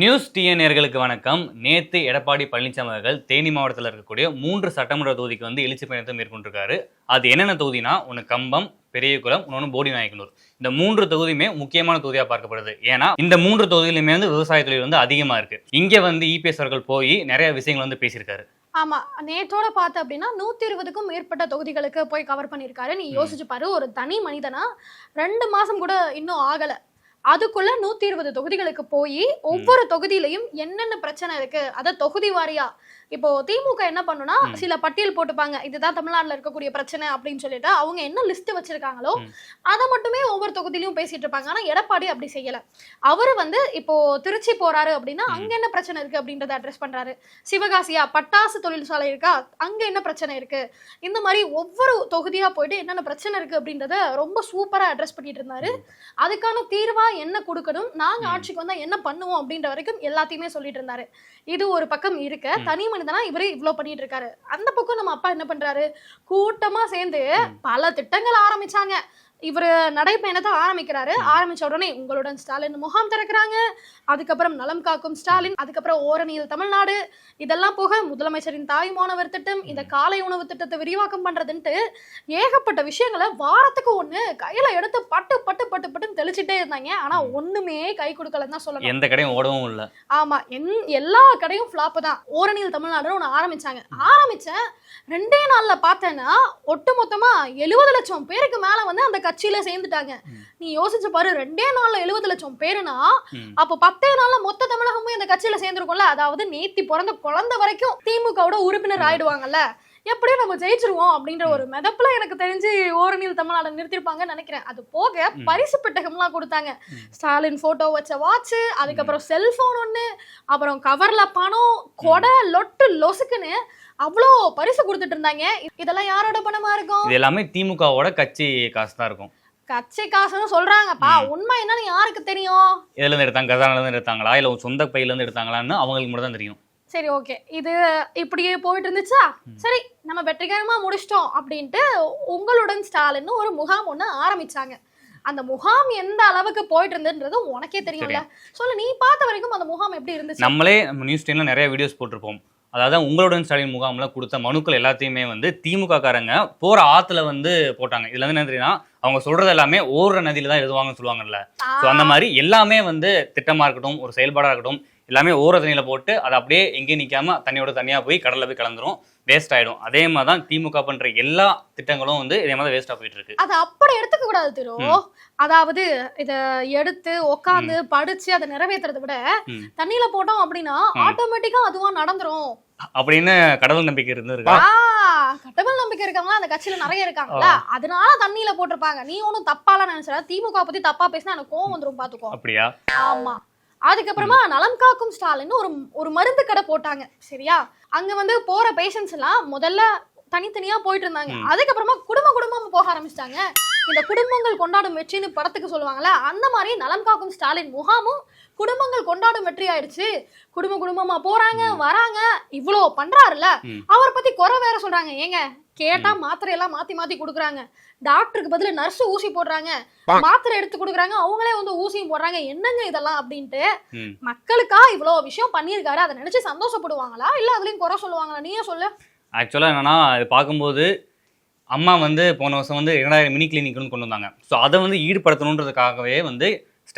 News டிஎன்ஏர்களுக்கு வணக்கம். நேத்து எடப்பாடி பழனிசாமி அவர்கள் தேனி மாவட்டத்தில் இருக்கக்கூடிய மூன்று சட்டமன்ற தொகுதிக்கு வந்து எழுச்சி பயணத்தை மேற்கொண்டிருக்காரு. அது என்னென்ன தொகுதினா ஒன்று கம்பம் பெரியகுளம் இன்னொன்று போடி நாயக்கனூர் இந்த மூன்று தொகுதியுமே முக்கியமான தொகுதியாக பார்க்கப்படுது. ஏன்னா இந்த மூன்று தொகுதியிலுமே வந்து விவசாய தொழில் வந்து அதிகமாக இருக்கு. இங்கே வந்து இபிஎஸ் அவர்கள் போய் நிறைய விஷயங்கள் வந்து பேசியிருக்காரு. ஆமா. நேற்றோட பார்த்த அப்படின்னா நூத்தி இருபதுக்கும் மேற்பட்ட தொகுதிகளுக்கு போய் கவர் பண்ணியிருக்காரு நீ யோசிச்சு பாரு. ஒரு தனி மனிதனா ரெண்டு மாசம் கூட இன்னும் ஆகல. அதுக்குள்ள நூத்தி இருபது தொகுதிகளுக்கு போய் ஒவ்வொரு தொகுதியிலையும் என்னென்ன பிரச்சனை இருக்கு அத தொகுதி வாரியா இப்போ திமுக என்ன பண்ணுனா. சில பட்டியல் போட்டுப்பாங்க. இதுதான் தமிழ்நாட்டுல இருக்கக்கூடிய பிரச்சனை அப்படின்னு சொல்லிட்டு அவங்க என்ன லிஸ்ட் வச்சிருக்காங்களோ. அதை மட்டுமே ஒவ்வொரு தொகுதியிலும் பேசிட்டு இருப்பாங்க. ஆனா எடப்பாடி அப்படி செய்யல. அவரு வந்து இப்போ திருச்சி போறாரு அப்படின்னா. அங்க என்ன பிரச்சனை இருக்கு அப்படின்றத அட்ரஸ் பண்றாரு. சிவகாசியா பட்டாசு தொழிற்சாலை இருக்கா? அங்க என்ன பிரச்சனை இருக்கு? இந்த மாதிரி ஒவ்வொரு தொகுதியா போயிட்டு என்னென்ன பிரச்சனை இருக்கு அப்படின்றத ரொம்ப சூப்பரா அட்ரஸ் பண்ணிட்டு இருந்தாரு. அதுக்கான தீர்வா என்ன கொடுக்கணும்? நாங்க. ஆட்சிக்கு வந்தா என்ன பண்ணுவோம் அப்படின்ற வரைக்கும் எல்லாத்தையுமே சொல்லிட்டு இருந்தாரு. இது ஒரு பக்கம் இருக்க. தனி மனிதனா இவரு இவ்ளோ பண்ணிட்டு இருக்காரு அந்த பக்கம் நம்ம அப்பா என்ன பண்றாரு? கூட்டமா சேர்ந்து. பல திட்டங்கள் ஆரம்பிச்சாங்க. இவரு நடைப்பயணத்தை ஆரம்பிக்கிறாரு. ஆரம்பிச்ச உடனே உங்களுடன் ஸ்டாலின் முகாம் திறக்கிறாங்க. அதுக்கப்புறம் நலம் காக்கும் ஸ்டாலின் அதுக்கப்புறம் ஓரணியில் தமிழ்நாடு. இதெல்லாம் போக முதலமைச்சரின் தாய் மாணவர் திட்டம் இந்த காலை உணவு திட்டத்தை விரிவாக்கம் பண்றதுன்ட்டு ஏகப்பட்ட விஷயங்களை வாரத்துக்கு ஒண்ணு கையில எடுத்து பட்டு பட்டு பட்டு பட்டுன்னு தெளிச்சிட்டே இருந்தாங்க. ஆனா. ஒண்ணுமே கை கொடுக்கலன்னு தான் சொல்லணும். எந்த கடையும் ஓடவும் இல்லை. ஆமா என் எல்லா கடையும் ஃப்ளாப் தான். ஓரணியில் தமிழ்நாடுன்னு ஒன்று ஆரம்பிச்சாங்க. ஆரம்பிச்சேன் ரெண்டே நாள்ல பார்த்தேன்னா ஒட்டு மொத்தமா எழுபது லட்சம் பேருக்கு மேல வந்து அந்த கட்சியில சேர்ந்துட்டாங்க. நீ யோசிச்சு பாரு ரெண்டே நாள்ல எழுபது லட்சம் பேருனா. அப்போ பத்தே நாள்ல மொத்த தமிழகமும் இந்த கட்சியில சேர்ந்துருக்கும்ல. அதாவது நேத்தி பிறந்த குழந்தை வரைக்கும் திமுகவோட உறுப்பினர் ஆயிடுவாங்கல்ல. எப்படியும் நம்ம ஜெயிச்சிருவோம் அப்படின்ற ஒரு மெதப்புல எனக்கு தெரிஞ்சு ஓரணியில் தமிழ்நாடு நிறுத்திருப்பாங்கன்னு நினைக்கிறேன். அது போக. பரிசு பெட்டகம்லாம் கொடுத்தாங்க. ஸ்டாலின் போட்டோ வச்ச வாட்ச் அதுக்கப்புறம் செல்போன் ஒண்ணு அப்புறம் கவர்ல பணம் கொடை லொட்டு லொசுக்குன்னு அவ்வளோ பரிசு கொடுத்துட்டு இருந்தாங்க. இதெல்லாம் யாரோட பணமா இருக்கும்? இது எல்லாமே திமுகவோட கட்சி காசு தான் இருக்கும். கட்சி காசுன்னு சொல்றாங்கப்பா. உண்மை என்னன்னு யாருக்கு தெரியும்? இதுல இருந்து எடுத்தாங்க கசானில இருந்து எடுத்தாங்களா? இல்ல உங்க சொந்த பையில இருந்து எடுத்தாங்களான்னு அவங்களுக்கு மட்டும் தான் தெரியும். சரி ஓகே. இது இப்படியே போயிட்டு இருந்துச்சா. சரி நம்ம வெற்றிகரமா முடிச்சிட்டோம் அப்படின்ட்டு உங்களுடன் ஸ்டாலின் ஒரு முகாம் ஒண்ணு ஆரம்பிச்சாங்க. அந்த முகாம் எந்த அளவுக்கு போயிட்டு இருந்ததுன்றது உனக்கே தெரியும்ல. சொல்லு நீ பார்த்த வரைக்கும் அந்த முகாம் எப்படி இருந்துச்சு? நம்மளே நம்ம நியூஸ் டென்ல நிறைய வீடியோஸ் போட்டிருப்போம். அதாவது உங்களுடன் ஸ்டாலின் முகாம்ல கொடுத்த மனுக்கள் எல்லாத்தையுமே வந்து திமுக காரங்க போற ஆத்துல வந்து போட்டாங்க. இதுல வந்து என்ன தெரியும்னா அவங்க சொல்றது எல்லாமே ஓடுற நதியில தான் எழுதுவாங்கன்னு சொல்லுவாங்கல்ல. ஸோ அந்த மாதிரி எல்லாமே வந்து திட்டமா இருக்கட்டும் ஒரு செயல்பாடா இருக்கட்டும் எல்லாமே ஓர தண்ணியில போட்டு அதை அப்படியே எங்கேயும் நிக்காம தண்ணியோட தனியா போய் கடல்ல போய் கலந்துரும். வேஸ்ட் ஆயிடும். அதே மாதிரி தான் திமுக பண்ற எல்லா திட்டங்களும் வந்து இதே மாதிரி வேஸ்டா போயிட்டு இருக்கு. அதை அப்படி எடுத்துக்க கூடாது திரு. அதாவது இத எடுத்து உட்காந்து படிச்சு அதை நிறைவேத்துறதை விட. தண்ணியில போட்டோம் அப்படின்னா. ஆட்டோமேட்டிக்கா அதுவா நடந்துரும். அப்படின்னு கடவுள் நம்பிக்கை இருந்திருக்கா? கடவுள் நம்பிக்கை இருக்கவங்க அந்த கட்சியில நிறைய இருக்காங்கல்ல? அதனால தண்ணியில போட்டிருப்பாங்க. நீ ஒண்ணும் தப்பாலாம் நினைச்சா திமுக பத்தி தப்பா பேசினா எனக்கு கோவம் வந்துரும் பாத்துக்கோ. அப்படியா? ஆமா. அதுக்கப்புறமா நலம் காக்கும் ஸ்டாலின் ஒரு ஒரு மருந்து கடை போட்டாங்க சரியா? அங்க வந்து போற பேஷண்ட்ஸ் எல்லாம் முதல்ல தனித்தனியா போயிட்டு இருந்தாங்க. அதுக்கப்புறமா குடும்ப குடும்பமா போக ஆரம்பிச்சிட்டாங்க. இந்த குடும்பங்கள் கொண்டாடும் வெற்றின்னு படத்துக்கு சொல்லுவாங்கல்ல அந்த மாதிரி நலம் காக்கும் ஸ்டாலின் முகாமும் குடும்பங்கள் கொண்டாடும் வெற்றி ஆயிடுச்சு. குடும்ப குடும்பமா போறாங்க வராங்க இவ்வளோ பண்றாருல்ல. அவரை பத்தி குறை வேற சொல்றாங்க. ஏங்க கேட்டா மாத்திரை எல்லாம் மாத்தி மாத்தி கொடுக்குறாங்க. டாக்டருக்கு பதிலா நர்ஸ் ஊசி போடுறாங்க. மாத்திரை எடுத்து கொடுக்குறாங்க. அவங்களே வந்து ஊசியும் போடுறாங்க. என்னங்க இதெல்லாம் அப்படின்ட்டு. மக்களுக்கா இவ்வளோ விஷயம் பண்ணியிருக்காரு? அதை நினைச்சு சந்தோஷப்படுவாங்களா? இல்ல அதுலயும் குறை சொல்லுவாங்களா? நீயே சொல்லு. ஆக்சுவலாக என்னன்னா அது பார்க்கும்போது அம்மா வந்து போன வருஷம் வந்து இரண்டாயிரம் மினி கிளினிக் வந்து கொண்டு வந்தாங்க. ஸோ அதை வந்து ஈடுபடுத்தணுன்றதுக்காகவே வந்து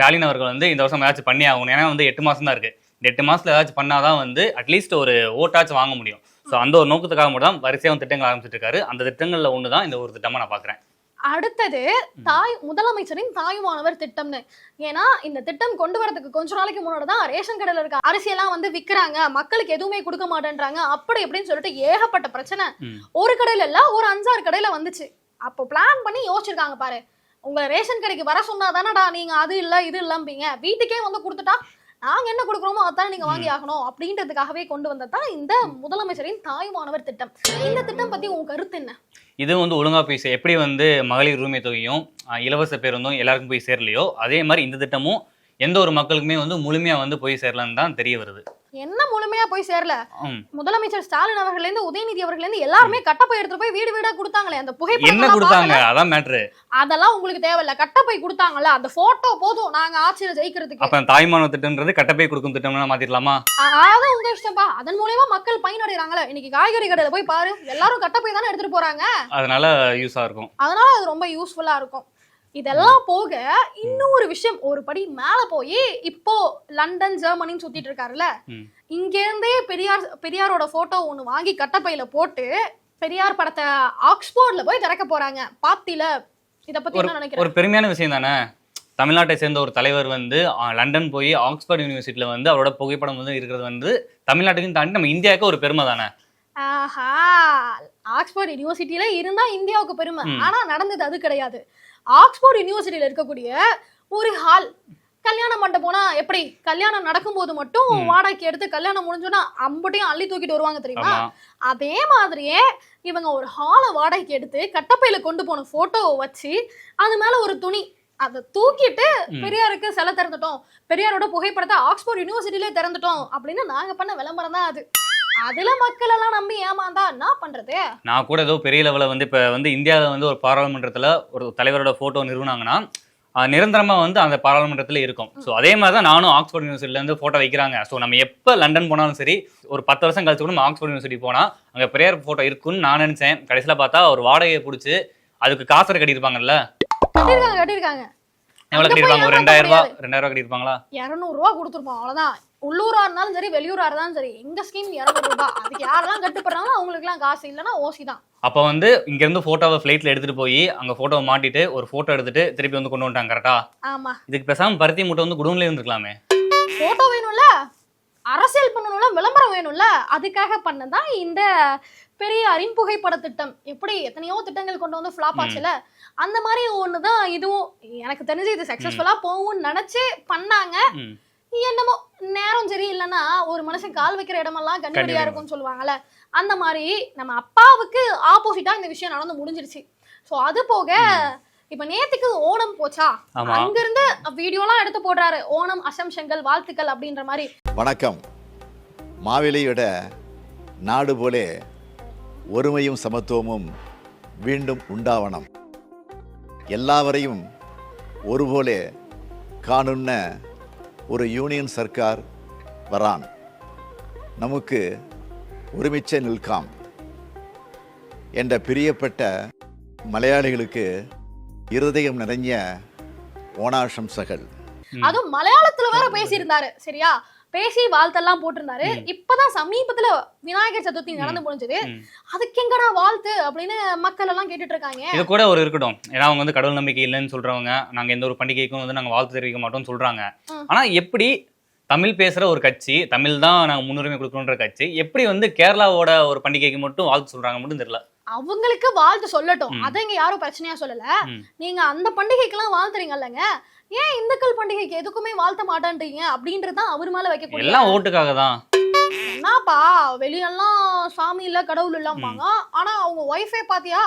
ஸ்டாலின் அவர்கள் வந்து இந்த வருஷம் ஏதாச்சும் பண்ணி ஆகணும். ஏன்னா வந்து எட்டு மாதம் தான் இருக்கு. இந்த எட்டு மாசத்துல ஏதாச்சும் பண்ணாதான் வந்து அட்லீஸ்ட் ஒரு ஓட்டாச்சும் வாங்க முடியும். ஸோ அந்த ஒரு நோக்கத்துக்காக மட்டும் தான் வரிசையாக வந்து திட்டங்கள் ஆரம்பிச்சிட்டு இருக்காரு. அந்த திட்டங்களில் ஒன்று தான் இந்த ஒரு திட்டமாக நான் பார்க்குறேன் அடுத்தது தாய் முதலமைச்சரின் தாயுமானவர் திட்டம்னு. ஏன்னா இந்த திட்டம் கொண்டு வரதுக்கு கொஞ்ச நாளைக்கு முன்னாடி தான் ரேஷன் கடையில இருக்க அரிசியெல்லாம் வந்து விக்கிறாங்க. மக்களுக்கு எதுவுமே கொடுக்க மாட்டேன்றாங்க. அப்படி இப்படின்னு சொல்லிட்டு ஏகப்பட்ட பிரச்சனை. ஒரு கடையில இல்ல ஒரு அஞ்சாறு கடையில வந்துச்சு. அப்போ பிளான் பண்ணி யோசிச்சிருக்காங்க பாரு. உங்க ரேஷன் கடைக்கு வர சொன்னா தானடா நீங்க அது இல்ல இது இல்லம்பீங்க. வீட்டுக்கே வந்து கொடுத்துட்டா நாங்க என்ன கொடுக்குறோமோ அதான் நீங்க வாங்கி ஆகணும் அப்படின்றதுக்காகவே கொண்டு வந்ததுதான் இந்த முதலமைச்சரின் தாயுமானவர் திட்டம். இந்த திட்டம் பத்தி உங்க கருத்து என்ன? இது வந்து ஒழுங்கா போய் சே- எப்படி வந்து மகளிர் உரிமை தொகையும் இலவச பேருந்தும் எல்லாருக்கும் போய் சேரலையோ அதே மாதிரி இந்த திட்டமும் எந்த ஒரு மக்களுக்குமே வந்து முழுமையா வந்து போய் சேரலன்னு தான் தெரிய வருது. என்ன முழுமையா போய் சேரல. முதலமைச்சர் ஸ்டாலின் அவர்கள்ல இருந்து உதயநிதி அவர்கள்ல இருந்து எல்லாருமே கட்டப்பை எடுத்துட்டு போய் வீடு வீடா கொடுத்தாங்களே அந்த என்ன புகைப்படம் கொடுத்தாங்க? அதான் மேட்ரு அதெல்லாம் உங்களுக்கு தேவையில்ல. கட்டப்பை கொடுத்தாங்கல்ல அந்த போட்டோ போதும். நாங்க ஆட்சியில ஜெயிக்கிறதுக்கு. அப்ப தாய்மான திட்டம்ன்றது கட்டப்பை கொடுக்கும் திட்டம்னா மாத்திடலாமா அதான் உங்க இஷ்டம்பா. அதன் மூலியமா மக்கள் பயனடைறாங்களே. இன்னைக்கு காய்கறி கடையில போய் பாரு. எல்லாரும் கட்டப்பை தானே எடுத்துட்டு போறாங்க. அதனால யூஸா இருக்கும். அதனால அது ரொம்ப யூஸ்ஃபுல்லா இருக்கும். இதெல்லாம் போக இன்னும் ஒரு விஷயம் ஒரு படி மேல போய் இப்போ லண்டன் ஜெர்மனின்னு சுத்திட்டு இருக்காருல்ல. இங்க இருந்தே பெரியார் பெரியாரோட போட்டோ ஒண்ணு வாங்கி கட்டப்பையில போட்டு பெரியார் படத்தை ஆக்ஸ்போர்ட்ல போய் திறக்க போறாங்க. பாத்தில இத பத்தி என்ன நினைக்கிறேன் ஒரு பெருமையான விஷயம் தானே? தமிழ்நாட்டை சேர்ந்த ஒரு தலைவர் வந்து லண்டன் போய் ஆக்ஸ்போர்ட் யூனிவர்சிட்டியில வந்து அவரோட புகைப்படம் வந்து இருக்கிறது வந்து தமிழ்நாட்டுக்கும் தாண்டி நம்ம இந்தியாவுக்கு ஒரு பெருமை தானே? ஆஹா ஆக்ஸ்போர்ட் யூனிவர்சிட்டியில இருந்தா இந்தியாவுக்கு பெருமை. ஆனா நடந்தது அது கிடையாது. ஆக்ஸ்போர்ட் யூனிவர்சிட்டியில இருக்கக்கூடிய ஒரு ஹால் கல்யாண மண்டபம்னா எப்படி? கல்யாணம் நடக்கும்போது மட்டும். வாடகைக்கு எடுத்து கல்யாணம் முடிஞ்சோன்னா அம்பட்டையும் அள்ளி தூக்கிட்டு வருவாங்க தெரியுமா? அதே மாதிரியே இவங்க ஒரு ஹாலை வாடகைக்கு எடுத்து கட்டப்பையில கொண்டு போன போட்டோவை வச்சு அது மேல ஒரு துணி. அதை தூக்கிட்டு. பெரியாருக்கு சிலை திறந்துட்டோம். பெரியாரோட புகைப்படத்தை ஆக்ஸ்போர்ட் யூனிவர்சிட்டிலே திறந்துட்டோம். அப்படின்னு நாங்க பண்ண விளம்பரம் தான் அது. அதுல மக்கள் எல்லாம் நம்பி ஏமாந்தா என்ன பண்றது? நான் கூட ஏதோ பெரிய லெவலில் வந்து இப்போ வந்து இந்தியாவில் வந்து ஒரு பாராளுமன்றத்தில் ஒரு தலைவரோட ஃபோட்டோ நிறுவனாங்கன்னா நிரந்தரமா வந்து அந்த பாராளுமன்றத்தில் இருக்கும். ஸோ அதே மாதிரி தான் நானும் ஆக்ஸ்போர்ட் யூனிவர்சிட்டில இருந்து ஃபோட்டோ வைக்கிறாங்க. ஸோ நம்ம எப்போ லண்டன் போனாலும் சரி ஒரு பத்து வருஷம் கழிச்சு கூட நம்ம ஆக்ஸ்போர்ட் யூனிவர்சிட்டி போனால் அங்கே பெரியார் ஃபோட்டோ இருக்குன்னு நான் நினச்சேன். கடைசியில் பார்த்தா ஒரு வாடகையை பிடிச்சி அதுக்கு காசு கட்டியிருப்பாங்கல்ல? கட்டிருக்காங்க கட்டிருக்காங்க எவ்வளோ அங்க போய் கட்டியிருப்பாங்க? ஒரு ஏமாத்த ரெண்டாயிரம் ரூபா முடியாது. ரெண்டாயிரம் ரூபா கட்டியிருப்பாங்களா? இருநூறு ரூபா கொடுத்துருப்போம் அவ்வளவுதான். உள்ளூரா இருந்தாலும் சரி வெளியூரா இருந்தாலும் சரி எங்க ஸ்கீம் இருநூறு ரூபாய் அதுக்கு யாரெல்லாம் கட்டுப்படுறாங்களோ அவங்களுக்கு எல்லாம் காசு இல்லைன்னா ஓசி தான். அப்போ வந்து இங்கேருந்து ஃபோட்டோவை ஃப்ளைட்டில் எடுத்துகிட்டு போய் அங்கே ஃபோட்டோவை மாட்டிட்டு ஒரு ஃபோட்டோ எடுத்துட்டு திருப்பி வந்து கொண்டு வந்துட்டாங்க கரெக்டா ஆமா. இதுக்கு பேசாமல் பருத்தி மூட்டை வந்து குடோன்லேயே இருந்துக்கலாமே போட்டோ வேணும்ல? அரசியல் பண்ணணும்ல விளம்பரம் வேணும்ல அதுக்காக பண்ணதான் இந்த பெரியாரின் புகைப்பட திட்டம் எப்படி எத்தனையோ திட்டங்கள் கொண்டு வந்து ஃபிளாப் ஆச்சுல அந்த மாதிரி ஒண்ணுதான் இதுவும் எனக்கு தெரிஞ்சு இது சக்சஸ்ஃபுல்லா போகும்னு நினைச்சு பண்ணாங்க. என்னமோ நேரம் சரி இல்லைன்னா ஒரு மனுஷன் கால் வைக்கிற இடமெல்லாம் கண்ணிவெடி. இருக்கும்னு சொல்லுவாங்கல்ல அந்த மாதிரி நம்ம அப்பாவுக்கு ஆப்போசிட்டா இந்த விஷயம் நடந்து முடிஞ்சிருச்சு. சோ அது போக இப்ப நேத்துக்கு ஓணம் போச்சா? ஆமா. அங்கிருந்து வீடியோலாம் எடுத்து போடுறாரு. ஓணம் அசம்சங்கள் வாழ்த்துக்கள் அப்படின்ற மாதிரி. வணக்கம். மாவிலையோட நாடு போலே ஒருமையும் சமத்துவமும் மீண்டும் உண்டாவனம். எல்லாவரையும் ஒருபோலே காணுன்ன ஒரு யூனியன் சர்க்கார் வரான். நமக்கு ஒருமிச்ச நிற்காம் என்ற பிரியப்பட்ட மலையாளிகளுக்கு இருதயம் நிறைஞ்ச ஓணாசம்சகள் ம். அதுவும் மலையாளத்துல வேற பேசியிருந்தாரு சரியா? பேசி வாழ்த்தெல்லாம் போட்டிருந்தாரு. இப்பதான் சமீபத்துல விநாயகர் சதுர்த்தி நடந்து முடிஞ்சது. அதுக்கு எங்கடா வாழ்த்து அப்படின்னு மக்கள் எல்லாம் கேட்டுட்டு இருக்காங்க இது கூட ஒரு இருக்கட்டும். ஏன்னா அவங்க வந்து கடவுள் நம்பிக்கை இல்லைன்னு சொல்றவங்க நாங்க எந்த ஒரு பண்டிகைக்கும் வந்து நாங்க வாழ்த்து தெரிவிக்க மாட்டோம்னு சொல்றாங்க. ஆனா எப்படி தமிழ் பேசுற ஒரு கட்சி தமிழ் தான் நாங்க முன்னுரிமை கொடுக்கணுன்ற கட்சி எப்படி வந்து கேரளாவோட ஒரு பண்டிகைக்கு மட்டும் வாழ்த்து சொல்றாங்க மட்டும் தெரியல. அவங்களுக்கு வாழ்த்து சொல்லட்டும். அதை இங்க யாரும் பிரச்சனையா சொல்லல. நீங்க அந்த பண்டிகைக்கெல்லாம் வாழ்த்துறீங்கல்லங்க ஏன் இந்துக்கள் பண்டிகைக்கு எதுக்குமே வாழ்த்த மாட்டேன்றீங்க? அப்படின்றது தான் அவர் மேல வைக்கக்கூடிய எல்லாம் ஓட்டுக்காக தான். என்னப்பா வெளியெல்லாம் சாமி இல்ல கடவுள் இல்லாம்பாங்க. ஆனா அவங்க ஒய்ஃபே பாத்தியா?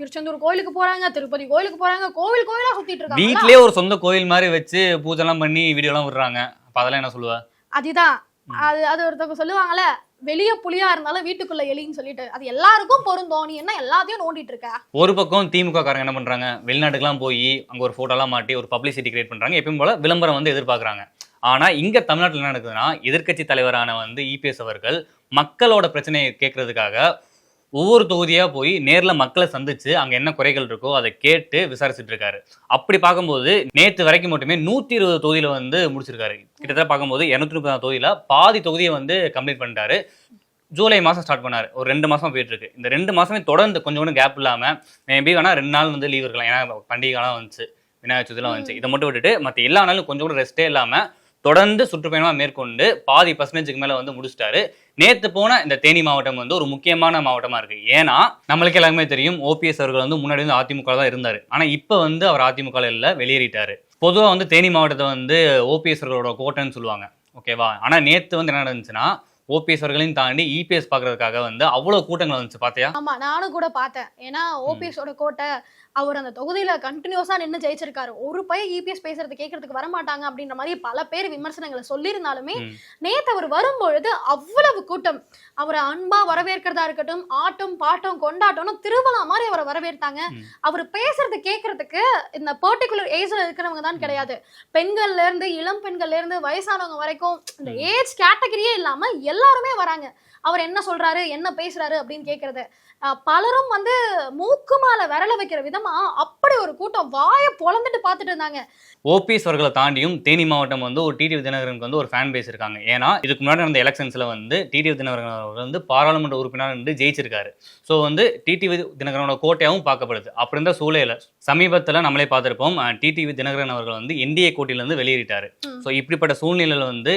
திருச்செந்தூர் கோயிலுக்கு போறாங்க திருப்பதி கோயிலுக்கு போறாங்க கோவில் கோயிலா சுத்திட்டு இருக்காங்க. வீட்லயே ஒரு சொந்த கோயில் மாதிரி வச்சு பூஜைலாம் பண்ணி வீடியோலாம் விடுறாங்க. அப்ப அதெல்லாம் என்ன சொல்லுவ? அதுதான். அது அது ஒருத்தவங்க சொல்லுவாங்கல்ல வெளிய புலியா இருந்தாலும் வீட்டுக்குள்ள எலின்னு சொல்லிட்டு அது எல்லாருக்கும் பொருந்தோம். நீ என்ன எல்லாத்தையும் நோண்டிட்டு இருக்க? ஒரு பக்கம் திமுக காரங்க என்ன பண்றாங்க? வெளிநாட்டுக்குலாம் போய் அங்க ஒரு போட்டோலாம் மாட்டி ஒரு பப்ளிசிட்டி கிரியேட் பண்றாங்க. எப்பயும் போல விளம்பரம் வந்து எதிர்பார்க்கறாங்க. ஆனா இங்க தமிழ்நாட்டில் என்ன நடக்குதுன்னா எதிர்க்கட்சி தலைவரான வந்து இபிஎஸ் அவர்கள் மக்களோட பிரச்சனையை கேட்கறதுக்காக ஒவ்வொரு தொகுதியாக போய் நேரில் மக்களை சந்திச்சு அங்கே என்ன குறைகள் இருக்கோ அதை கேட்டு விசாரிச்சுட்டு இருக்காரு அப்படி பார்க்கும்போது நேற்று வரைக்கும் மட்டுமே நூற்றி இருபது தொகுதியில் வந்து முடிச்சிருக்காரு. கிட்டத்தட்ட பார்க்கும்போது இரநூத்தி முப்பது தொகுதியில் பாதி தொகுதியை வந்து கம்ப்ளீட் பண்ணிட்டாரு. ஜூலை மாதம் ஸ்டார்ட் பண்ணார். ஒரு ரெண்டு மாதம் போயிட்டுருக்கு. இந்த ரெண்டு மாதமே தொடர்ந்து கொஞ்சம் கூட கேப் இல்லாமல் மேபி வேணால் ரெண்டு நாள் வந்து லீவ் இருக்கலாம். ஏன்னா பண்டிகைலாம் வந்துச்சு. விநாயகர் சதுர்த்திலாம் வந்துச்சு. இதை மட்டும் விட்டுட்டு மற்ற எல்லா நாளும் கொஞ்சம் கூட ரெஸ்ட்டே இல்லாமல் தொடர்ந்து சுற்றுப்பயணமாக மேற்கொண்டு பாதி பர்சன்டேஜுக்கு மேலே வந்து முடிச்சிட்டாரு. நேற்று போன இந்த தேனி மாவட்டம் வந்து ஒரு முக்கியமான மாவட்டமாக இருக்குது ஏன்னா நம்மளுக்கு எல்லாருமே தெரியும் ஓபிஎஸ் அவர்கள் வந்து முன்னாடி வந்து அதிமுக தான் இருந்தார். ஆனால் இப்போ வந்து அவர் அதிமுக இல்லை வெளியேறிட்டார். பொதுவாக வந்து தேனி மாவட்டத்தை வந்து ஓபிஎஸ் அவர்களோட கோட்டைன்னு சொல்லுவாங்க. ஓகேவா? ஆனால் நேற்று வந்து என்ன நடந்துச்சுன்னா ஓபிஎஸ் அவர்களையும் தாண்டி இபிஎஸ் பாக்குறதுக்காக வந்து அவ்வளவு கூட்டங்கள் வந்துச்சு. பாத்தியா? ஆமா நானும் கூட பார்த்தேன். ஏன்னா ஓபிஎஸோட கோட்டை அவர் அந்த தொகுதியில கண்டினியூஸா நின்னு ஜெயிச்சிருக்காரு ஒரு பையன் இபிஎஸ் பேசுறது கேட்கறதுக்கு வரமாட்டாங்க அப்படின்ற மாதிரி பல பேர் விமர்சனங்களை சொல்லியிருந்தாலுமே. நேத்து அவர் வரும்பொழுது அவ்வளவு கூட்டம் அவரை அன்பா வரவேற்கிறதா இருக்கட்டும் ஆட்டம் பாட்டம் கொண்டாட்டம்னு திருவிழா மாதிரி அவரை வரவேற்றாங்க. அவர் பேசுறது கேட்கறதுக்கு இந்த பர்டிகுலர் ஏஜ்ல இருக்கிறவங்க தான் கிடையாது பெண்கள்ல இருந்து இளம் பெண்கள்ல இருந்து வயசானவங்க வரைக்கும் இந்த. ஏஜ் கேட்டகரியே இல்லாம எல்லாருமே வராங்க அவர் என்ன சொல்றாரு என்ன பேசுறாரு அப்படின்னு கேக்குறது அஹ் பலரும் வந்து மூக்கு மேல விரல வைக்கிற விதமா அப்படி ஒரு கூட்டம் வாயை பொளந்துட்டு பார்த்துட்டு இருந்தாங்க. ஓபிஎஸ் அவர்களை தாண்டியும் தேனி மாவட்டம் வந்து ஒரு டிடிவி தினகரனுக்கு வந்து ஒரு ஃபேன் பேஸ் இருக்காங்க. ஏன்னா இதுக்கு முன்னாடி நடந்த எலெக்ஷன்ஸ்ல வந்து டிடிவி தினகரன் அவர் வந்து பாராளுமன்ற உறுப்பினர் வந்து ஜெயிச்சிருக்காரு. ஸோ வந்து டிடிவி தினகரனோட கோட்டையாகவும் பார்க்கப்படுது. அப்படி இருந்த சூழல சமீபத்தில் நம்மளே பார்த்திருப்போம் டிடிவி தினகரன் அவர்கள் வந்து என்டிஏ கோட்டிலேருந்து வெளியேறிட்டாரு. ஸோ இப்படிப்பட்ட சூழ்நிலையில வந்து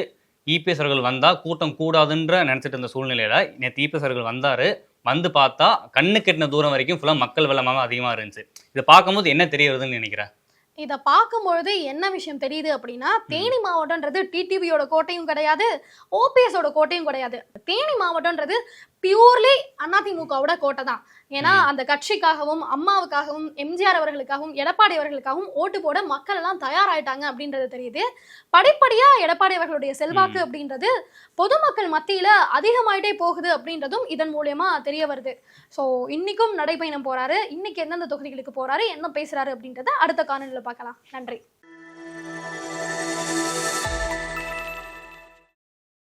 இபிஎஸ் அவர்கள் வந்தா கூட்டம் கூடாதுன்ற நினைச்சிட்டு இருந்த சூழ்நிலையில நேற்று இபிஎஸ் அவர்கள் வந்தாரு. வந்து பார்த்தா கண்ணு கெட்டின தூரம் வரைக்கும் ஃபுல்லாக மக்கள் வெள்ளமாக அதிகமாக இருந்துச்சு. இதை பார்க்கும்போது என்ன தெரிய வருதுன்னு நினைக்கிறேன் இத பார்க்கும்பொழுது என்ன விஷயம் தெரியுது அப்படின்னா தேனி மாவட்டம்ன்றது டிடிவியோட கோட்டையும் கிடையாது ஓபிஎஸ் ஓட கோட்டையும் கிடையாது. தேனி மாவட்டம்ன்றது பியூர்லி அதிமுகவோட கோட்டை தான் ஏன்னா. அந்த கட்சிக்காகவும் அம்மாவுக்காகவும் எம்ஜிஆர் அவர்களுக்காகவும் எடப்பாடி அவர்களுக்காகவும் ஓட்டு போட மக்கள் எல்லாம் தயாராயிட்டாங்க அப்படின்றது தெரியுது. படிப்படியா எடப்பாடி அவர்களுடைய செல்வாக்கு அப்படின்றது பொதுமக்கள் மத்தியில அதிகமாயிட்டே போகுது அப்படின்றதும் இதன் மூலியமா தெரிய வருது. ஸோ இன்னைக்கும் நடைபயணம் போறாரு. இன்னைக்கு எந்தெந்த தொகுதிகளுக்கு போறாரு என்ன பேசுறாரு அப்படின்றத அடுத்த காணொலியில் பார்க்கலாம். நன்றி.